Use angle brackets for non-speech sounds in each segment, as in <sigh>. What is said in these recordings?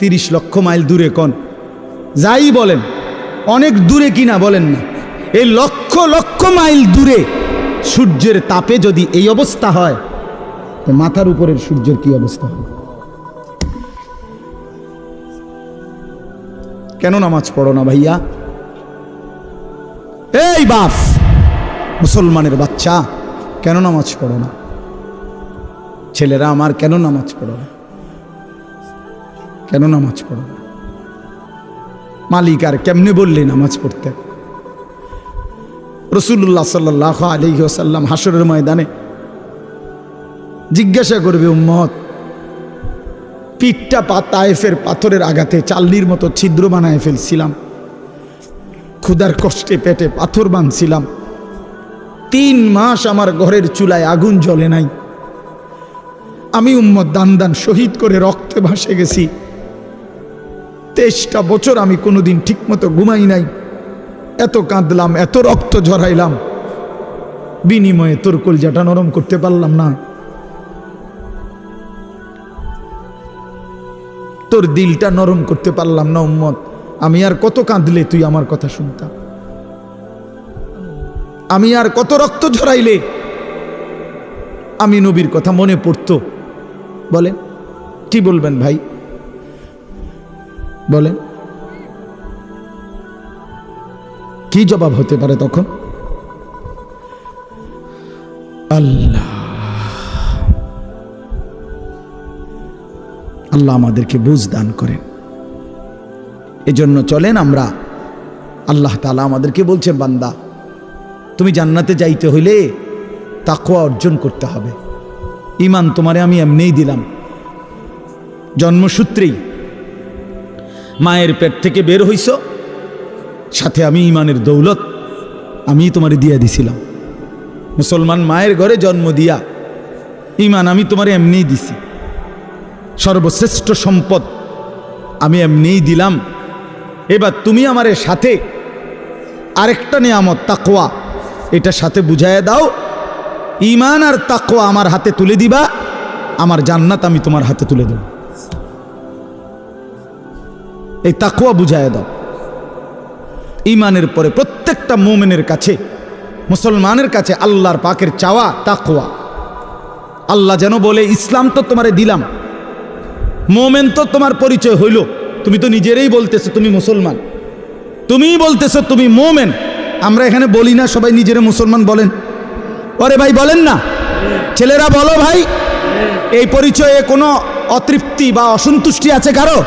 তিরিশ লক্ষ মাইল দূরে কন? যাই বলেন, অনেক দূরে কিনা বলেন না। এই লক্ষ লক্ষ মাইল দূরে সূর্যের তাপে যদি এই অবস্থা হয়, তো মাথার উপরের সূর্যের কি অবস্থা? হবে কেন নামাজ পড়ো না ভাইয়া? এই বাপ মুসলমানের বাচ্চা, কেন নামাজ পড়ো না? ছেলেরা আমার কেন নামাজ পড়ো না? কেন নামাজ পড়ো না? মালিক আর কেমনে বললে নামাজ পড়তে? রসুল্লাহ সাল্লাহ আসাল্লাম হাসরের ময়দানে জিজ্ঞাসা করবে, উম্মত, পিঠটা পা তায়েফের পাথরের আঘাতে চাল্লির মতো ছিদ্র বানায় ফেলছিলাম। ক্ষুধার কষ্টে পেটে পাথর বাঁধছিলাম। তিন মাস আমার ঘরের চুলায় আগুন জ্বলে নাই। আমি উম্মত দান দান শহীদ করে রক্তে ভাসে গেছি। তেইশটা বছর আমি কোনোদিন ঠিকমতো ঘুমাই নাই। এত কাঁদলাম, এত রক্ত ঝরাইলাম। বিনিময়ে তোর কলজাটা নরম করতে পারলাম না। তোর দিলটা নরম করতে পারলাম না, উম্মত। আমি আর কত কাঁদলে তুই আমার কথা শুনতাম আমি আর কত রক্ত ঝরাইলে? আমি নবীর কথা মনে পড়তো। বলেন, কি বলবেন ভাই? বলেন। কি জবাব হতে পারে তখন? আল্লাহ। আল্লাহ আমাদেরকে বুঝ দান করেন। এজন্য চলেন আমরা। আল্লাহ তালা আমাদেরকে বলছেন, বান্দা, তুমি জান্নাতে যাইতে হইলে তাকুয়া অর্জন করতে হবে। ইমান তোমারে আমি এমনিই দিলাম। জন্মসূত্রেই মায়ের পেট থেকে বের হইছ? সাথে আমি ইমানের দৌলত, আমি তোমারে দিয়া দিছিলাম। মুসলমান মায়ের ঘরে জন্ম দিয়া ইমান আমি তোমারে এমনিই দিছি। সর্বশ্রেষ্ঠ সম্পদ আমি এমনিই দিলাম। এবার তুমি আমার সাথে আরেকটা নিয়ামত তাকোয়া এটা সাথে বুঝাইয়া দাও। ইমান আর তাকোয়া আমার হাতে তুলে দিবা, আমার জান্নাত আমি তোমার হাতে তুলে দেব। এই তাকোয়া বুঝায় দাও। ইমানের পরে প্রত্যেকটা মোমেনের কাছে, মুসলমানের কাছে আল্লাহর পাকের চাওয়া তাকোয়া আল্লাহ যেন বলে, ইসলাম তো তোমারে দিলাম, মোমেন তো তোমার পরিচয় হইল। তুমি তো নিজেরাই বলতেছো তুমি মুসলমান। তুমিই বলতেছো তুমি মোমেন। আমরা এখানে বলি না, সবাই নিজেরা মুসলমান বলেন। ওরে ভাই, বলেন না। ছেলেরা বলো ভাই, এই পরিচয়ে কোনো অতৃপ্তি বা অসন্তুষ্টি আছে কারও?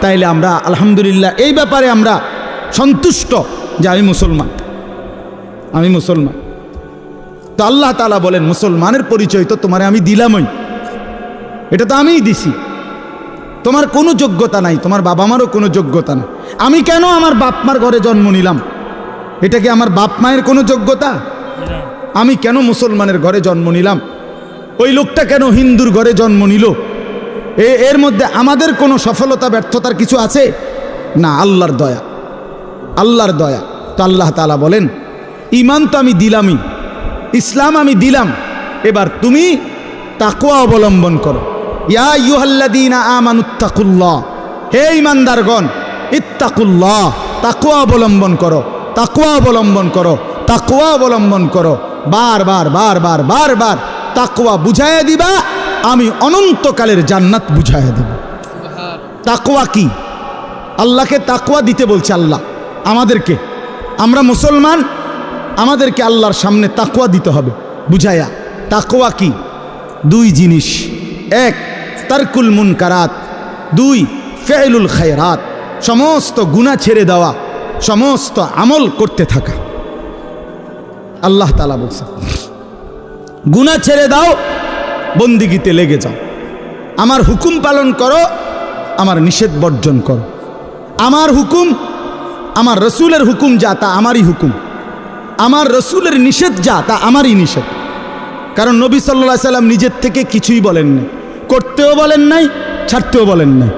তাইলে আমরা আলহামদুলিল্লাহ এই ব্যাপারে আমরা সন্তুষ্ট যে আমি মুসলমান। আমি মুসলমান। তো আল্লাহ তালা বলেন মুসলমানের পরিচয় তো তোমারে আমি দিলামই। এটা তো আমিই দিছি। তোমার কোনো যোগ্যতা নাই তোমার বাবা মারও কোনো যোগ্যতা নাই। আমি কেন আমার বাপ মার ঘরে জন্ম নিলাম? এটা কি আমার বাপ মায়ের কোনো যোগ্যতা? আমি কেন মুসলমানের ঘরে জন্ম নিলাম? ওই লোকটা কেন হিন্দুর ঘরে জন্ম নিল? এর মধ্যে আমাদের কোনো সফলতা, ব্যর্থতার কিছু আছে? না, আল্লাহর দয়া। আল্লাহর দয়া। তো আল্লাহ তালা বলেন ইমান তো আমি দিলামই, ইসলাম আমি দিলাম। এবার তুমি তাকুয়া অবলম্বন করো। ইয়া ইউহাল্লাদিনা আমানুত্তাকুল্লাহ হে ইমানদারগণ ইত্তাকুল্লাহ। তাকুয়া অবলম্বন করো তাকুয়া অবলম্বন করো তাকুয়া অবলম্বন করো। বার বার বার বার বার বার তাকুয়া বুঝাইয়া দিবা আমি অনন্তকালের জান্নাত বুঝাইয়া দেব। তাকোয়া কি? আল্লাহকে তাকোয়া দিতে বলছে আল্লাহ। আমাদেরকে, আমরা মুসলমান, আমাদেরকে আল্লাহর সামনে তাকোয়া দিতে হবে। বুঝাইয়া তাকুয়া কি? দুই জিনিস। এক, তারকুল মুনকারাত। দুই ফেলুল খায়রাত। সমস্ত গুণা ছেড়ে দেওয়া, সমস্ত আমল করতে থাকা। আল্লাহ তালা বলছে গুণা ছেড়ে দাও বন্দিগিতে লেগে যাও। আমার হুকুম পালন করো, আমার নিষেধ বর্জন করো। আমার হুকুম, আমার রসুলের হুকুম যা, তা আমারই হুকুম। আমার রসুলের নিষেধ যা, তা আমারই নিষেধ। কারণ নবী সাল্লা সাল্লাম নিজের থেকে কিছুই বলেননি করতেও বলেন নাই, ছাড়তেও বলেন নাই।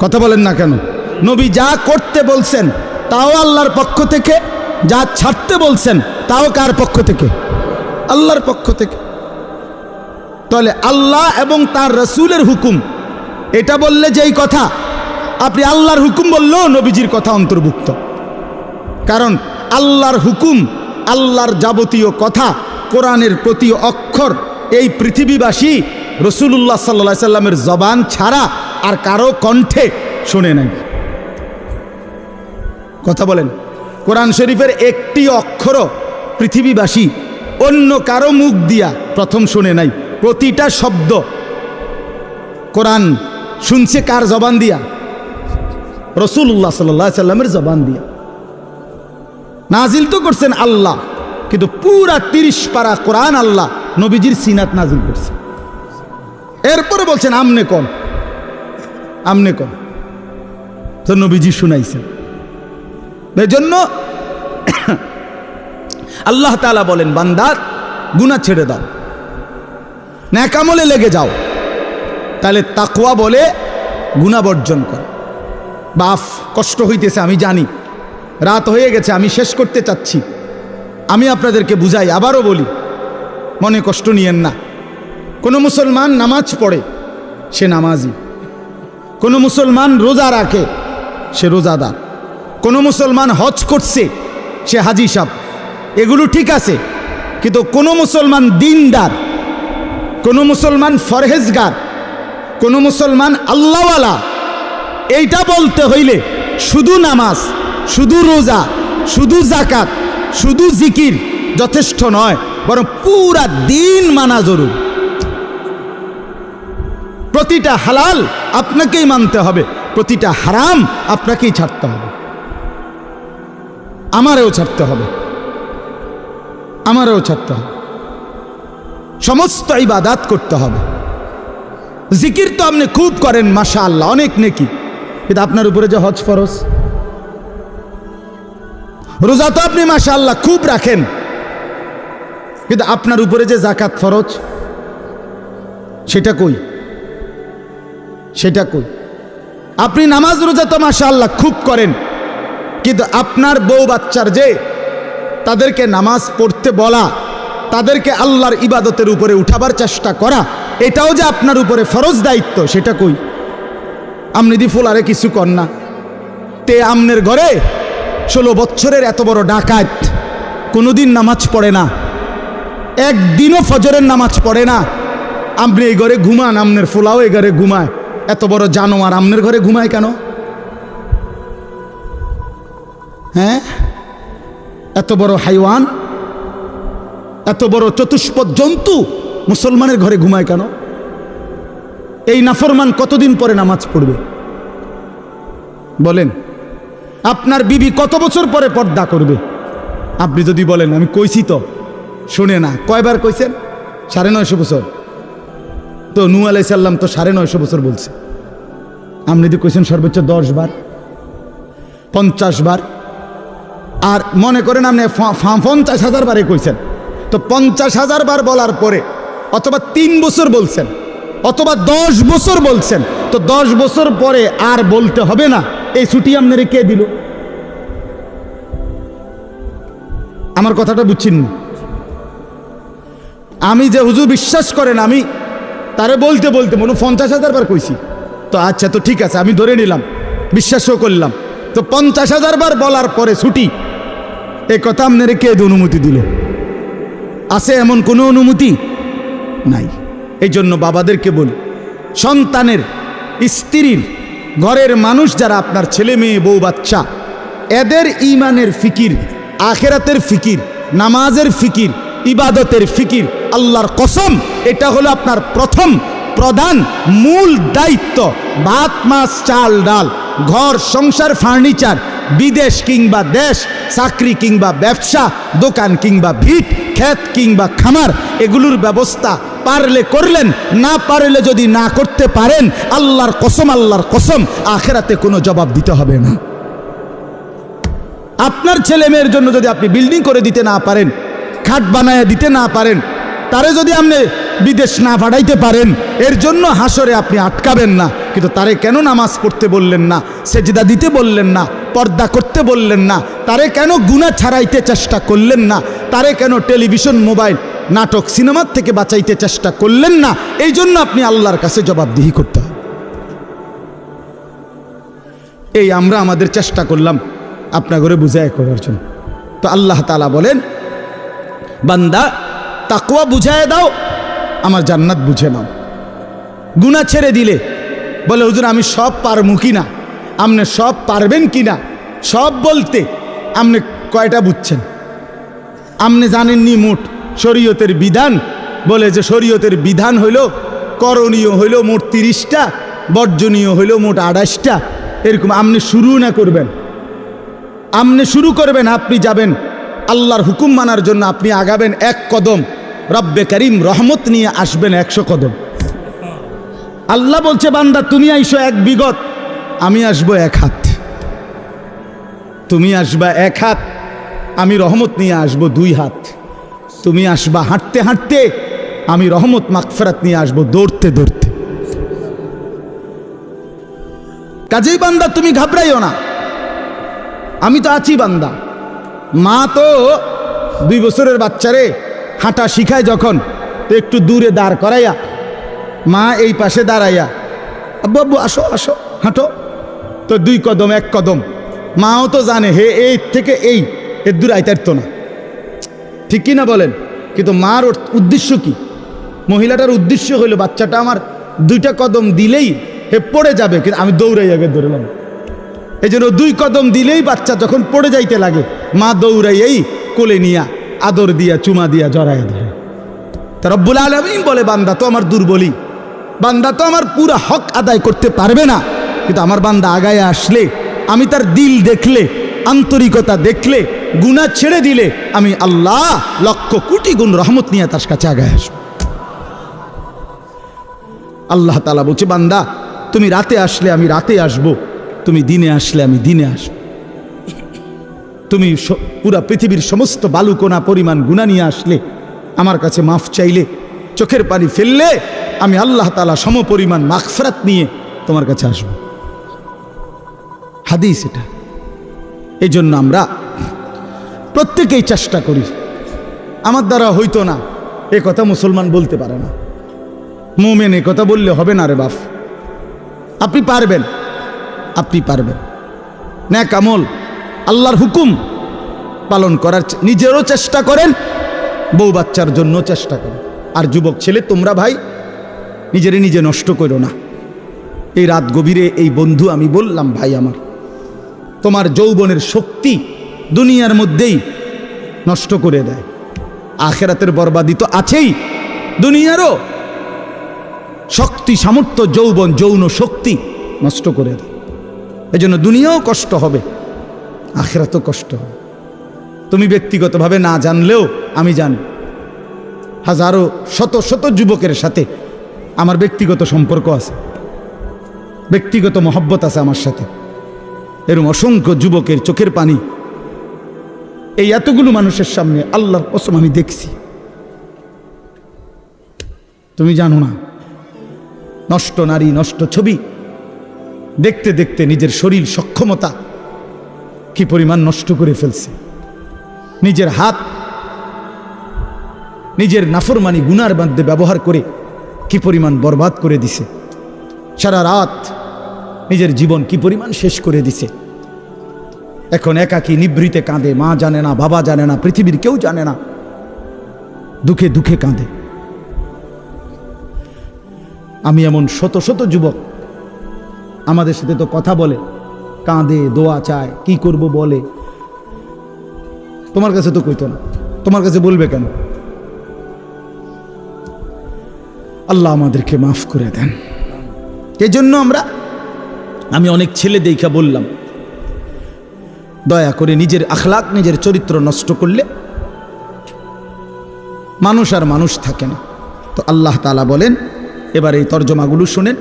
কথা বলেন না কেন? নবী যা করতে বলছেন, তাও আল্লাহর পক্ষ থেকে। যা ছাড়তে বলছেন, তাও কার পক্ষ থেকে? আল্লাহর পক্ষ থেকে। তাহলে আল্লাহ এবং তার রসুলের হুকুম। এটা বললে যেই কথা, আপনি আল্লাহর হুকুম বললেও নবীজির কথা অন্তর্ভুক্ত। কারণ আল্লাহর হুকুম, আল্লাহর যাবতীয় কথা কোরআনের প্রতি অক্ষর, এই পৃথিবীবাসী রসুল্লাহ সাল্লা সাল্লামের জবান ছাড়া আর কারও কণ্ঠে শুনে নাই। কথা বলেন, কোরআন শরীফের একটি অক্ষরও পৃথিবীবাসী অন্য কারও মুখ দিয়া প্রথম শুনে নাই। প্রতিটা শব্দ কোরআন শুনছে কার জবান দিয়া? রসুল্লাহ সাল্লাহ সাল্লামের জবান দিয়া। নাজিল তো করছেন আল্লাহ, কিন্তু পুরা তিরিশ পারা কোরআন আল্লাহ নবীজির সিনাত নাজিল করছে। এরপরে বলছেন, আমনে কম আমনে কম তো নবীজি শুনাইছেন। এই জন্য <coughs> আল্লাহ তালা বলেন, বান্দার গুণা ছেড়ে দাও। ন্যাকামলে লেগে যাও। তাহলে তাকুয়া বলে গুণা বর্জন কর। বাফ, কষ্ট হইতেছে, আমি জানি। রাত হয়ে গেছে, আমি শেষ করতে চাচ্ছি। আমি আপনাদেরকে বুঝাই, আবারও বলি, মনে কষ্ট নিয়েন না। কোনো মুসলমান নামাজ পড়ে, সে নামাজি। কোনো মুসলমান রোজা রাখে, সে রোজাদার। কোনো মুসলমান হজ করছে, সে হাজি সাহ এগুলো ঠিক আছে, কিন্তু কোনো মুসলমান দিনদার কোনো মুসলমান ফরহেজগার, কোনো মুসলমান আল্লাহওয়ালা, এইটা বলতে হইলে শুধু নামাজ, শুধু রোজা, শুধু জাকাত শুধু জিকির যথেষ্ট নয়, বরং পুরা দিন মানা জরুর। প্রতিটা হালাল আপনাকেই মানতে হবে, প্রতিটা হারাম আপনাকেই ছাড়তে হবে। আমারও ছাড়তে হবে। আমারও ছাড়তে হবে। সমস্ত ইবাদাত করতে হবে। জিকির তো আপনি খুব করেন মাশা আল্লাহ অনেক নেকি। কিন্তু আপনার উপরে যে হজ ফরজ। রোজা তো আপনি মাশা আল্লাহ খুব রাখেন। কিন্তু আপনার উপরে যে জাকাত ফরজ, সেটা কই? সেটা কই? আপনি নামাজ রোজা তো মাশা আল্লাহ খুব করেন। কিন্তু আপনার বউ বাচ্চার যে, তাদেরকে নামাজ পড়তে বলা তাদেরকে আল্লাহর ইবাদতের উপরে উঠাবার চেষ্টা করা, এটাও যে আপনার উপরে ফরজ দায়িত্ব, সেটা কই? আমনি দি ফুলারে কিছু কর না। তে আমনের ঘরে ষোলো বছরের এত বড় ডাকাত, কোনোদিন নামাজ পড়ে না। একদিনও ফজরের নামাজ পড়ে না। আপনি এই ঘরে ঘুমান, আমনের ফুলাও এই ঘরে ঘুমায়। এত বড় জানোয়ার আমনের ঘরে ঘুমায় কেন? হ্যাঁ? এত বড় হাইওয়ান এত বড় চতুষ্পদ জন্তু মুসলমানের ঘরে ঘুমায় কেন? এই নাফরমান কতদিন পরে নামাজ পড়বে? বলেন, আপনার বিবি কত বছর পরে পর্দা করবে? আপনি যদি বলেন, আমি কইছি তো, শুনে না, কয়বার কইছেন? সাড়ে নয়শো বছর। তো নু আলাইসাল্লাম তো সাড়ে নয়শো বছর বলছে। আপনি যদি কইছেন সর্বোচ্চ দশ বার, পঞ্চাশ বার, আর মনে করেন আপনি পঞ্চাশ হাজার বারে কইছেন। তো পঞ্চাশ হাজার বার বলার পরে, অথবা তিন বছর বলছেন, অথবা দশ বছর বলছেন, তো দশ বছর পরে আর বলতে হবে না, এই ছুটি আপনারে কে দিল? আমার কথাটা বুঝছেন? আমি যে হুজুর বিশ্বাস করেন, আমি তারে বলতে বলতে মনে পঞ্চাশ হাজার বার কইছি। তো আচ্ছা তো ঠিক আছে, আমি ধরে নিলাম, বিশ্বাসও করলাম। তো পঞ্চাশ হাজার বার বলার পরে ছুটি, এ কথা আপনারে কে অনুমতি দিল? আছে এমন কোনো অনুমতি? নাই। এই জন্য বাবাদেরকে বলি, সন্তানের, স্ত্রীর, ঘরের মানুষ যারা আপনার ছেলে মেয়ে, বউ, বাচ্চা, এদের ইমানের ফিকির, আখেরাতের ফিকির, নামাজের ফিকির, ইবাদতের ফিকির, আল্লাহর কসম, এটা হলো আপনার প্রথম, প্রধান, মূল দায়িত্ব। ভাত, মাছ, চাল, ডাল, ঘর, সংসার, ফার্নিচার, বিদেশ কিংবা দেশ, চাকরি কিংবা ব্যবসা, দোকান কিংবা ভিট ক্ষেত কিংবা খামার, এগুলোর ব্যবস্থা পারলে করলেন, না পারলে যদি না করতে পারেন, আল্লাহর কসম আল্লাহর কসম, আখেরাতে কোনো জবাব দিতে হবে না। আপনার ছেলে মেয়ের জন্য যদি আপনি বিল্ডিং করে দিতে না পারেন, খাট বানায় দিতে না পারেন, তারে যদি আপনি বিদেশ না পাঠাইতে পারেন, এর জন্য হাসরে আপনি আটকাবেন না। কিন্তু তারে কেন নামাজ পড়তে বললেন না, সেজদা দিতে বললেন না পর্দা করতে বললেন না। তারে কেন গুণা ছাড়াইতে চেষ্টা করলেন না? তারে কেন টেলিভিশন, মোবাইল, নাটক, সিনেমার থেকে বাঁচাইতে চেষ্টা করলেন না? এই জন্য আপনি আল্লাহর কাছে জবাবদিহি করতে হবে। এই আমরা আমাদের চেষ্টা করলাম আপনা করে বুঝায় করার জন্য। তো আল্লাহ তালা বলেন, বান্দা তাকুয়া বুঝায় দাও, আমার জান্নাত বুঝে নাও। গুণা ছেড়ে দিলে। বলে, হুজুর, আমি সব পারমু কি না। আপনি সব পারবেন কি না? সব বলতে আপনি কয়টা বুঝছেন? আপনি জানেননি মোট শরীয়তের বিধান। বলে যে শরীয়তের বিধান হইল করণীয় হইল মোট তিরিশটা, বর্জনীয় হইল মোট আড়াইশটা। এরকম আপনি শুরু না করবেন? আপনি শুরু করবেন, আপনি যাবেন। আল্লাহর হুকুম মানার জন্য আপনি আগাবেন এক কদম। রব্বে করিম রহমত নিয়ে আসবেন একশো কদম। আল্লাহ বলছে, বান্দা, তুমি আইসো এক বিগত। আমি আসব এক হাত। তুমি আসবা এক হাত, আমি রহমত নিয়ে আসব দুই হাত। তুমি আসবা হাঁটতে হাঁটতে, আমি রহমত মাকফেরাত নিয়ে আসব দৌড়তে দৌড়তে। কাজেই বান্দা, তুমি ঘাবড়াইও না। আমি তো আছি বান্দা। মা তো দুই বছরের বাচ্চারে হাঁটা শিখায় যখন, তো একটু দূরে দাঁড় করাইয়া, মা এই পাশে দাঁড়াইয়া আব্বু, আসো আসো, হাঁটো। তো দুই কদম, এক কদম। মাও তো জানে, হে এই থেকে এই এর দূর আইতারতো না। ঠিক কি না বলেন? কিন্তু মার উদ্দেশ্য কি? মহিলাটার উদ্দেশ্য হইল, বাচ্চাটা আমার দুইটা কদম দিলেই হে পড়ে যাবে। কিন্তু আমি দৌড়াই আগে ধরলাম। এই জন্য দুই কদম দিলেই বাচ্চা যখন পড়ে যাইতে লাগে, মা দৌড়াইয়াই কোলে নিয়া, আদর দিয়া, চুমা দিয়া জড়াইয়া ধরে। তা রব্বুল আলমিন বলে, বান্দা তো আমার দুর্বলী। বান্দা তো আমার পুরা হক আদায় করতে পারবে না। কিন্তু আমার বান্দা আগায় আসলে, আমি তার দিল দেখলে, আন্তরিকতা দেখলে গুণা ছেড়ে দিলে, আমি আল্লাহ লক্ষ কোটি গুণ রহমত নিয়ে তার কাছে আগায় আসব। আল্লাহ তালা বলছে, বান্দা, তুমি রাতে আসলে আমি রাতে আসব, তুমি দিনে আসলে আমি দিনে আসব। তুমি পুরা পৃথিবীর সমস্ত বালুকোনা পরিমাণ গুণা নিয়ে আসলে, আমার কাছে মাফ চাইলে, চোখের পানি ফেললে, আমি আল্লাহ তালা সম পরিমাণ মাগফরাত নিয়ে তোমার কাছে আসব। হাদিস এটা। এই জন্য আমরা প্রত্যেকেই চেষ্টা করি। আমার দ্বারা হইতো না, এ কথা মুসলমান বলতে পারে না। মোমেন এ কথা বললে হবে না রে বাপ। আপনি পারবেন আপনি পারবেন। না কামল আল্লাহর হুকুম পালন করার নিজেরও চেষ্টা করেন, বউ বাচ্চার জন্য চেষ্টা করেন। আর যুবক ছেলে তোমরা ভাই, নিজেরে নিজে নষ্ট করো না। এই রাত গভীরে এই বন্ধু আমি বললাম ভাই আমার। তোমার যৌবনের শক্তি দুনিয়ার মধ্যেই নষ্ট করে দেয়। আখেরাতের বরবাদি তো আছেই দুনিয়ারও। শক্তি, সামর্থ্য, যৌবন, যৌন শক্তি নষ্ট করে দেয়। এই জন্য দুনিয়াও কষ্ট হবে, আখেরাতও কষ্ট হবে। তুমি ব্যক্তিগতভাবে না জানলেও আমি জানি, হাজারো, শত শত যুবকের সাথে আমার ব্যক্তিগত সম্পর্ক আছে, ব্যক্তিগত মহব্বত আছে আমার সাথে। এরকম অসংখ্য যুবকের চোখের পানি। এই এতগুলো মানুষের সামনে আল্লাহর কসম আমি দেখছি। তুমি জানো না, নষ্ট নারী, নষ্ট ছবি, দেখতে দেখতে নিজের শরীর সক্ষমতা কি পরিমাণ নষ্ট করে ফেলছে। নিজের হাত, নিজের নাফরমানি গুনার মধ্যে ব্যবহার করে কি পরিমাণ বরবাদ করে দিছে। সারা রাত নিজের জীবন কি পরিমাণ শেষ করে দিছে? এখন একাকী নিবৃতে কাঁদে, মা জানে না, বাবা জানে না, পৃথিবীর কেউ জানে না। দুঃখে দুঃখে কাঁদে। আমি এমন শত শত যুবক, আমাদের সাথে তো কথা বলে, কাঁদে, দোয়া চায়, কি করব বলে। তোমার কাছে তো কইতো না, তোমার কাছে বলবে কেন? আল্লাহ আমাদেরকে মাফ করে দেন। এই জন্য আমরা আমি অনেক ছেলে দেখা বললাম, দয়া করে নিজের আখলাক, নিজের চরিত্র নষ্ট করলে মানুষ আর মানুষ থাকে না। তো আল্লাহ তালা বলেন, এবার এই তর্জমাগুলো শুনেন,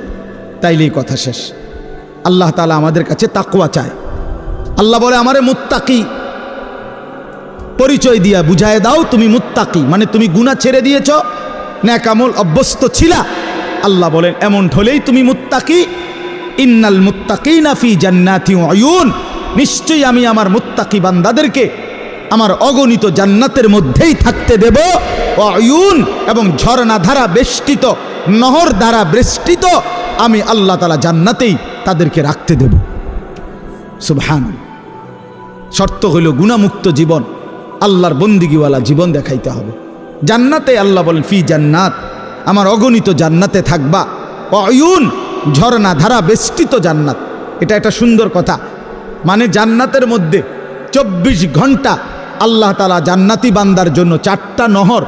তাইলেই কথা শেষ। আল্লাহ তালা আমাদের কাছে তাকুয়া চায়। আল্লাহ বলে, আমারে মুত্তাকি, পরিচয় দিয়া বুঝায় দাও, তুমি মুত্তাকি মানে তুমি গুণা ছেড়ে দিয়েছ, ন্যাকামল অভ্যস্ত ছিলা। আল্লাহ বলেন, এমন হলেই তুমি মুত্তাকি ইন্নাল মুত্তাকি নাফি জান্নাতি অয়ুন নিশ্চয়ই আমি আমার মুত্তাকি বান্দাদেরকে আমার অগণিত জান্নাতের মধ্যেই থাকতে দেব। অয়ুন এবং ঝর্ণা ধারা বেষ্টিত, নহর দ্বারা বেষ্টিত আমি আল্লাহ তালা জান্নাতেই তাদেরকে রাখতে দেব। সুবহান শর্ত হইল গুণামুক্ত জীবন, আল্লাহর বন্দিগিওয়ালা জীবন দেখাইতে হবে। জান্নাতে আল্লাহ বলেন, ফি জান্নাত, আমার অগণিত জান্নাতে থাকবা। অয়ুন ঝর্ণা ধারা বেষ্টিত জান্নাত। এটা একটা সুন্দর কথা। মানে জান্নাতের মধ্যে চব্বিশ ঘণ্টা আল্লাহ তালা জান্নাতি বান্দার জন্য চারটা নহর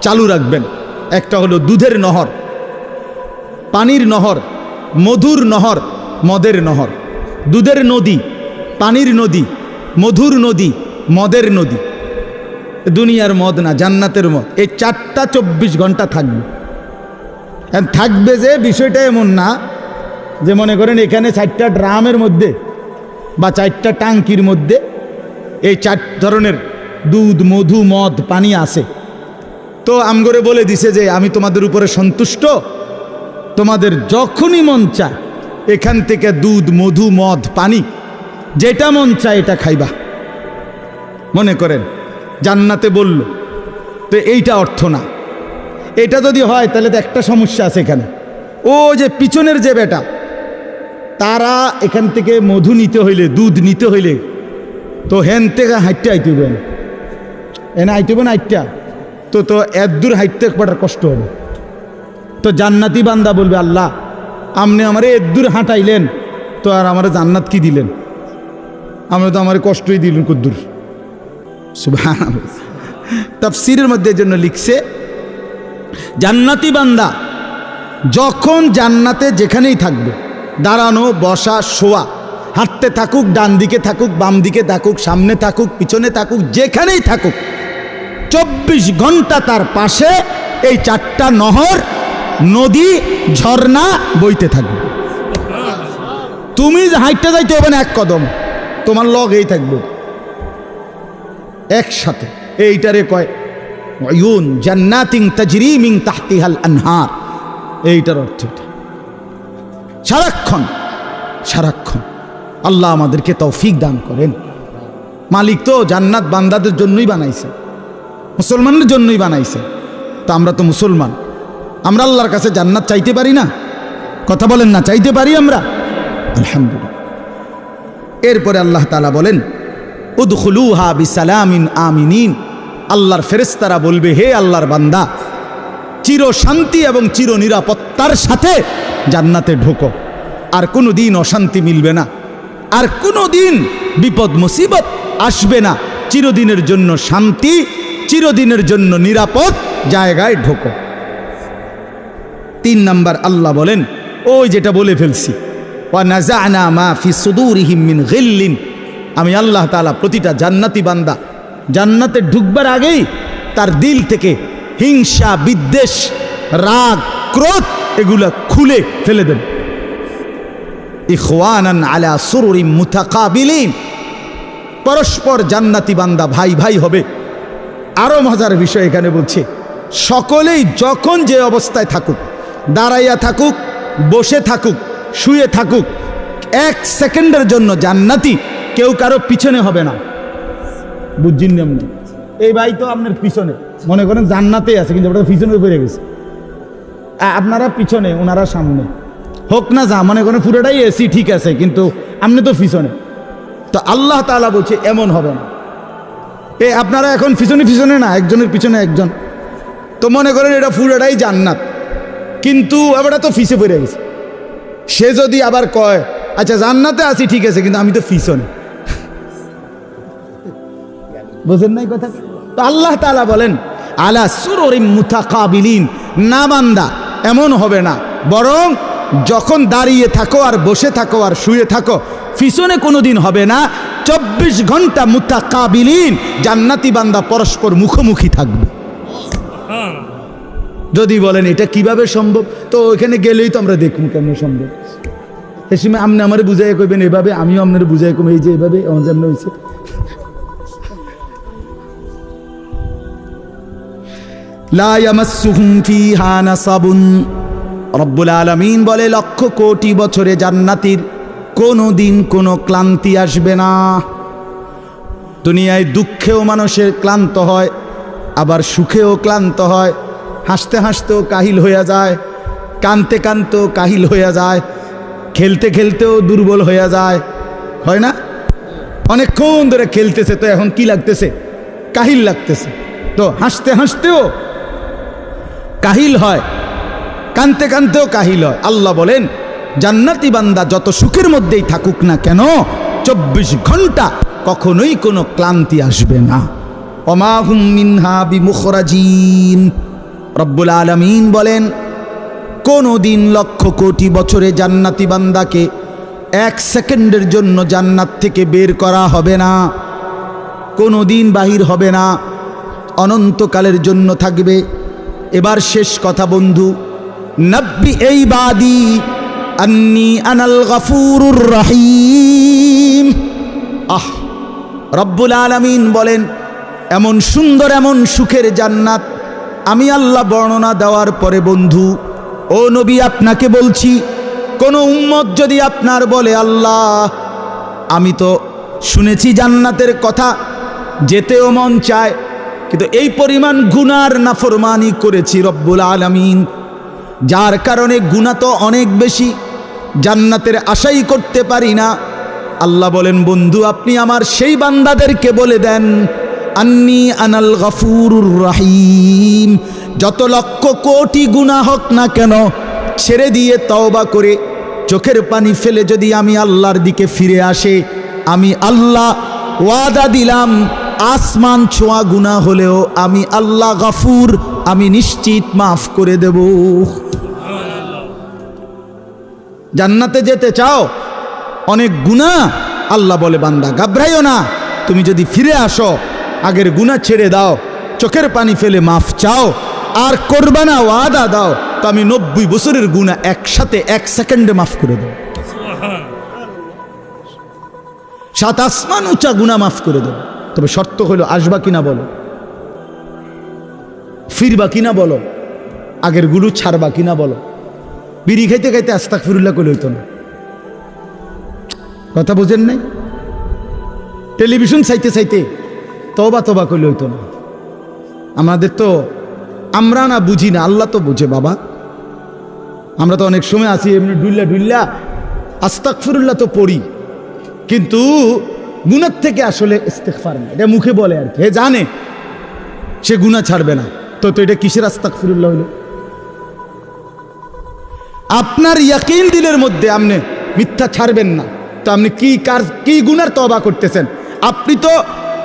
চালু রাখবেন। একটা হলো দুধের নহর, পানির নহর, মধুর নহর, মদের নহর। দুধের নদী, পানির নদী, মধুর নদী, মদের নদী। দুনিয়ার মদ না, জান্নাতের মদ। এই চারটা চব্বিশ ঘণ্টা থাকবে। থাকবে যে বিষয়টা এমন না যে মনে করেন এখানে চারটা ড্রামের মধ্যে বা চারটা টাঙ্কির মধ্যে এই চার ধরনের দুধ, মধু, মদ, পানি আছে। তো আমগরে বলে দিছে যে আমি তোমাদের উপরে সন্তুষ্ট। তোমাদের যখনই মন চায় এখান থেকে দুধ, মধু, মদ, পানি, যেটা মন চায় এটা খাইবা। মনে করেন, জান্নাতে বলল, তো এইটা অর্থ না। এটা যদি হয়, তাহলে তো একটা সমস্যা আছে এখানে। ও যে পিছনের যে বেটা, তারা এখান থেকে মধু নিতে হইলে, দুধ নিতে হইলে, তো হেন থেকে হাইটে আইতে হবে এনে আইতে হবে না হাইটটা তো তো এত দূর হাইটতে একবার কষ্ট হবে। তো জান্নাতি বান্দা বলবে, আল্লাহ আপনি আমার এত দূর হাঁটাইলেন, তো আর আমার জান্নাত কি দিলেন? আমরা তো আমার কষ্টই দিলেন কদ্দুর। সুবহান তাফসিরের মধ্যে জন্য লিখছে জান্নাতি বান্দা, যখন জান্নাতে যেখানেই থাকবে, দাঁড়ানো, বসা, শোয়া, হাঁটতে থাকুক, ডান দিকে থাকুক, বাম দিকে থাকুক, সামনে থাকুক, পিছনে থাকুক, যেখানেই থাকুক, চব্বিশ ঘণ্টা তার পাশে এই চারটা নহর, নদী, ঝর্ণা বইতে থাকবে। তুমি হাইটটা যাইতে হবে না, এক কদম, তোমার লগ এই থাকবে। একসাথে, এইটারে কয় ইউন জান্নাতিং তাজরিমিং তাহতিহাল আনহার। এইটার অর্থ এটা। সারাক্ষণ সারাক্ষণ আল্লাহ আমাদেরকে তৌফিক দান করেন। মালিক তো জান্নাত বান্দাদের জন্যই বানাইছে মুসলমানের জন্যই বানাইছে। তা আমরা তো মুসলমান, আমরা আল্লাহর কাছে জান্নাত চাইতে পারি না? কথা বলেন না, চাইতে পারি আমরা? আলহামদুলিল্লাহ। এরপরে আল্লাহ তালা বলেন, উদখুলুহা বিসালামিন আমিনিন। আল্লাহর ফেরেস্তারা বলবে, হে আল্লাহর বান্দা, চির শান্তি এবং চির নিরাপত্তার সাথে জান্নাতে ঢোকো। আর কোনো দিন অশান্তি মিলবে না। আর কোনো দিন বিপদ, মুসিবত আসবে না। চিরদিনের জন্য শান্তি, চিরদিনের জন্য নিরাপদ জায়গায় ঢোকো। তিন নাম্বার আল্লাহ বলেন, ওই যেটা বলে ফেলছি আমি আল্লাহ তাআলা প্রতিটা জান্নাতি বান্দা জান্নাতে ঢুকবার আগেই তার দিল থেকে হিংসা, বিদ্বেষ, রাগ, ক্রোধ এগুলা খুলে ফেলে দেব। আলা সুরুরিম মুতাকাবিলিন। পরস্পর জান্নাতি বান্দা ভাই ভাই হবে। আরও মজার বিষয় এখানে বলছে, সকলেই যখন যে অবস্থায় থাকুক, দাঁড়াইয়া থাকুক, বসে থাকুক, শুয়ে থাকুক, এক সেকেন্ডের জন্য জান্নাতি কেউ কারও পিছনে হবে না। বুঝছেন আপনি এই ভাই তো আপনার পিছনে। মনে করেন জান্নাতে আছে, কিন্তু ওটা পিছনে পড়ে গেছে। আপনারা পিছনে, ওনারা সামনে। হোক না যা, মনে করেন পুরোটাই এসি ঠিক আছে, কিন্তু আপনি তো পিছনে। তো আল্লাহ তাআলা বলছে, এমন হবে না। এ, আপনারা এখন পিছনে পিছনে না, একজনের পিছনে একজন। তো মনে করেন এটা পুরোটাই জান্নাত। কিন্তু এবারটা তো ফিসে পড়ে গেছে। সে যদি আবার কয় আচ্ছা জান্নাতে আছি, ঠিক আছে, কিন্তু আমি তো পিছনে। বোঝেন নাই কথা? তো আল্লাহ তাআলা বলেন, আলা সুররিম মুতাকাবিলিন। না বান্দা, এমন হবে না। বরং যখন দাঁড়িয়ে থাকো আর বসে থাকো আর শুয়ে থাকো, পিছনে কোনো দিন হবে না। চব্বিশ ঘণ্টা মুতাকাবিলিন, জান্নাতি বান্দা পরস্পর মুখোমুখি থাকবে। যদি বলেন, এটা কীভাবে সম্ভব? তো ওইখানে গেলেই তো আমরা দেখুন কেমন সম্ভব। সে সময় আপনি আমার বুঝাই কইবেন, এভাবে আমিও আপনার বুঝাই কম এই যে এভাবে আমার যেমন হয়েছে রব্বুল আলামিন বলে, লক্ষ কোটি বছরে জান্নাতির কোনো দিন কোনো ক্লান্তি আসবে না। দুনিয়ায় দুঃখেও মানুষের ক্লান্ত হয়, আবার সুখেও ক্লান্ত হয়। হাসতে হাসতেও কাহিল হইয়া যায়, কানতে কানতেও কাহিল হইয়া যায়, খেলতে খেলতেও দুর্বল হইয়া যায়। হয় না? অনেকক্ষণ ধরে খেলতেছে, তো এখন কি লাগতেছে? কাহিল লাগতেছে। তো হাসতে হাসতেও কাহিল হয়। কানতে কানতেও কাহিল হয়। আল্লাহ বলেন, জান্নাতি বান্দা যত সুখের মধ্যেই থাকুক না কেন, চব্বিশ ঘণ্টা কখনোই কোনো ক্লান্তি আসবে না। অমাহুম বিমুখরাজিন। রব্বুল আলমিন বলেন কোনো দিন লক্ষ কোটি বছরে জান্নাতি বান্দাকে এক সেকেন্ডের জন্য জান্নাত থেকে বের করা হবে না। কোনো দিন বাহির হবে না। অনন্তকালের জন্য থাকবে এবার শেষ কথা বন্ধু। নব্বি এই বাদি, আন্নি আনাল গফুরুর রহিম। আহ, রব্বুল আলামিন বলেন, এমন সুন্দর এমন সুখের জান্নাত আমি আল্লাহ বর্ণনা দেওয়ার পরে বন্ধু, ও নবী আপনাকে বলছি, কোন উম্মত যদি আপনার বলে, আল্লাহ, আমি তো শুনেছি জান্নাতের কথা, যেতেও মন চায় কিন্তু এই পরিমাণ গুনার নাফরমানি করেছি রব্বুল আলামিন। যার কারণে গুণা তো অনেক বেশি, জান্নাতের আশাই করতে পারি না। আল্লাহ বলেন, বন্ধু, আপনি আমার সেই বান্দাদেরকে বলে দেন, আন্নি আনাল গফুরুর রাহিম। যত লক্ষ কোটি গুণা হোক না কেন, ছেড়ে দিয়ে তওবা করে চোখের পানি ফেলে যদি আমি আল্লাহর দিকে ফিরে আসে, আমি আল্লাহ ওয়াদা দিলাম আসমান ছোঁয়া গুণা হলেও আমি আল্লাহ গাফুর, আমি নিশ্চিত মাফ করে দেব। জান্নাতে যেতে চাও? অনেক গুণা? আল্লাহ বলে, বান্দা, ঘাবড়াইও না। তুমি যদি ফিরে আসো, আগের গুণা ছেড়ে দাও, চোখের পানি ফেলে মাফ চাও, আর করবা না ওয়াদা দাও, তো আমি নব্বই বছরের গুণা একসাথে এক সেকেন্ডে মাফ করে দেব। সাত আসমান উঁচা গুণা মাফ করে দেব। তবে শর্ত হইল আসবা কিনা বলো? ফিরবা কিনা বলো? আগেরগুলো ছাড়বা কিনা বলো? বিড়ি খাইতে খাইতে আস্তাক ফিরুল্লাহ করে হইতো না। কথা বোঝেন নাই? টেলিভিশন চাইতে চাইতে তবা তবা করলে হইতো না। আমাদের তো আমরা না বুঝি না, আল্লাহ তো বুঝে বাবা। আমরা তো অনেক সময় আছি, এমনি ডুল্লা ডুল্লা আস্তাক ফিরুল্লাহ তো পড়ি। কিন্তু গুণার থেকে আসলে ইস্তেকফার না এটা মুখে বলে আর কি। হে জানে, সে গুণা ছাড়বে না। তো তো এটা কিসের আস্তাক ফিরুল্লাহ হইল? আপনার ইয়াকিন দিলের মধ্যে আপনি মিথ্যা ছাড়বেন না। তো আপনি কি কার, কি গুণার তবা করতেছেন? আপনি তো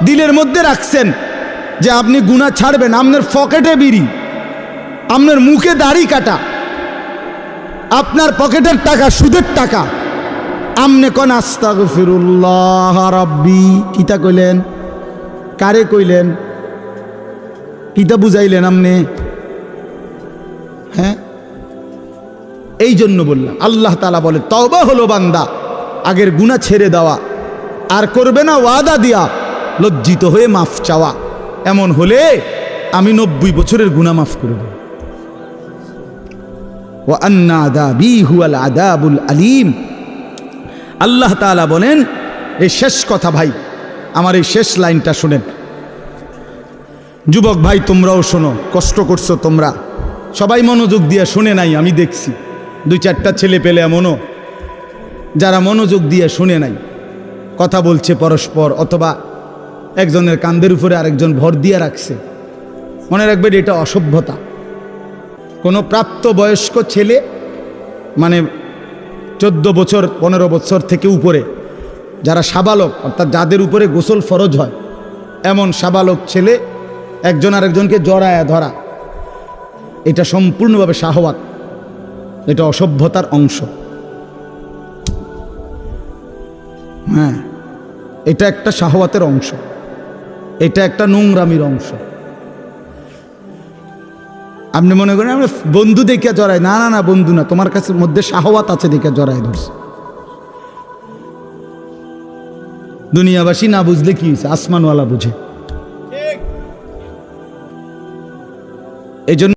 দিলের মধ্যে রাখছেন যে আপনি গুণা ছাড়বেন। আপনার পকেটে বিড়ি, আপনার মুখে দাড়ি কাটা, আপনার পকেটের টাকা, সুদের টাকা আমনে কোন আস্তাগ ফিরুল্লাহ রাব্বি? কিতা কইলেন? কারে কইলেন? কিতা বুঝাইলেন আমনে? হ্যাঁ? এই জন্য বললাম, আল্লাহ তালা বলে তবা হলো বান্দা, আগের গুণা ছেড়ে দেওয়া, আর করবে না ওয়াদা দিয়া, লজ্জিত হয়ে মাফ চাওয়া। এমন হলে আমি নব্বই বছরের গুণা মাফ করে দেব। ও আন্না আদাবি হুয়াল আদাবুল আলিম। আল্লাহ তালা বলেন, এই শেষ কথা ভাই, আমার এই শেষ লাইনটা শোনেন। যুবক ভাই, তোমরাও শোনো, কষ্ট করছ তোমরা। সবাই মনোযোগ দিয়ে শুনে নাই, আমি দেখছি। দুই চারটা ছেলে পেলে এমনও, যারা মনোযোগ দিয়ে শুনে নাই। কথা বলছে পরস্পর, অথবা একজনের কান্দের উপরে আরেকজন ভর দিয়ে রাখছে। মনে রাখবেন, এটা অসভ্যতা। কোনো প্রাপ্ত বয়স্ক ছেলে মানে চোদ্দ বছর, পনেরো বছর থেকে উপরে। যারা সাবালক, অর্থাৎ যাদের উপরে গোসল ফরজ হয়, এমন সাবালক ছেলে একজন আরেকজনকে জড়ায়া ধরা, এটা সম্পূর্ণভাবে শাহওয়াত। এটা অসভ্যতার অংশ। হ্যাঁ এটা একটা শাহওয়াতের অংশ। এটা একটা নোংরামির অংশ। আপনি মনে করেন আমরা বন্ধু দেখে জড়াই। না না না বন্ধু না তোমার কাছে মধ্যে শাহওয়াত আছে দেখে জড়াই ধরছে। দুনিয়াবাসী না বুঝলে কি হয়েছে? আসমানওয়ালা বুঝে। এই জন্য